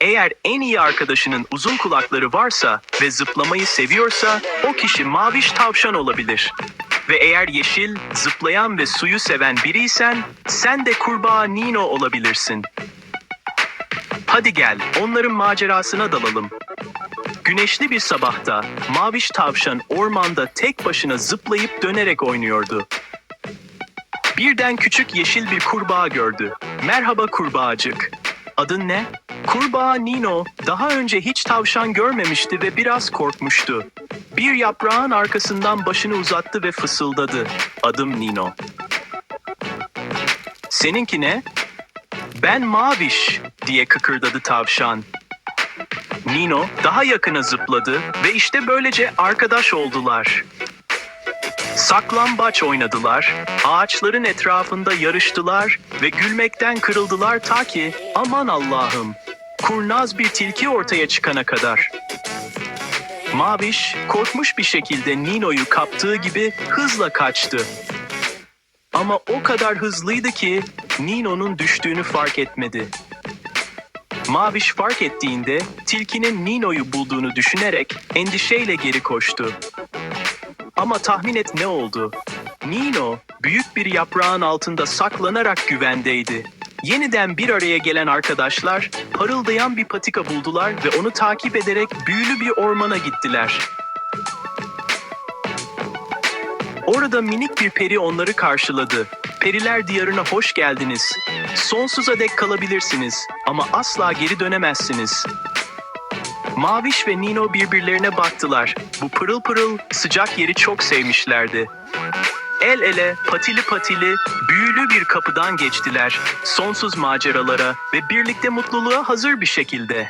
Eğer en iyi arkadaşının uzun kulakları varsa ve zıplamayı seviyorsa o kişi maviş tavşan olabilir. Ve eğer yeşil, zıplayan ve suyu seven biriysen sen de kurbağa Nino olabilirsin. Hadi gel, onların macerasına dalalım. Güneşli bir sabahta Maviş Tavşan ormanda tek başına zıplayıp dönerek oynuyordu. Birden küçük yeşil bir kurbağa gördü. Merhaba kurbağacık. Adın ne? Kurbağa Nino daha önce hiç tavşan görmemişti ve biraz korkmuştu. Bir yaprağın arkasından başını uzattı ve fısıldadı. Adım Nino. Seninki ne? Ben Maviş diye kıkırdadı tavşan. Nino daha yakına zıpladı ve işte böylece arkadaş oldular. Saklambaç oynadılar, ağaçların etrafında yarıştılar ve gülmekten kırıldılar ta ki aman Allah'ım kurnaz bir tilki ortaya çıkana kadar. Maviş korkmuş bir şekilde Nino'yu kaptığı gibi hızla kaçtı. Ama o kadar hızlıydı ki Nino'nun düştüğünü fark etmedi. Maviş fark ettiğinde tilkinin Nino'yu bulduğunu düşünerek endişeyle geri koştu. Ama tahmin et ne oldu? Nino büyük bir yaprağın altında saklanarak güvendeydi. Yeniden bir araya gelen arkadaşlar parıldayan bir patika buldular ve onu takip ederek büyülü bir ormana gittiler. Orada minik bir peri onları karşıladı. Periler diyarına hoş geldiniz. Sonsuza dek kalabilirsiniz ama asla geri dönemezsiniz. Maviş ve Nino birbirlerine baktılar. Bu pırıl pırıl sıcak yeri çok sevmişlerdi. El ele, patili patili, büyülü bir kapıdan geçtiler. Sonsuz maceralara ve birlikte mutluluğa hazır bir şekilde.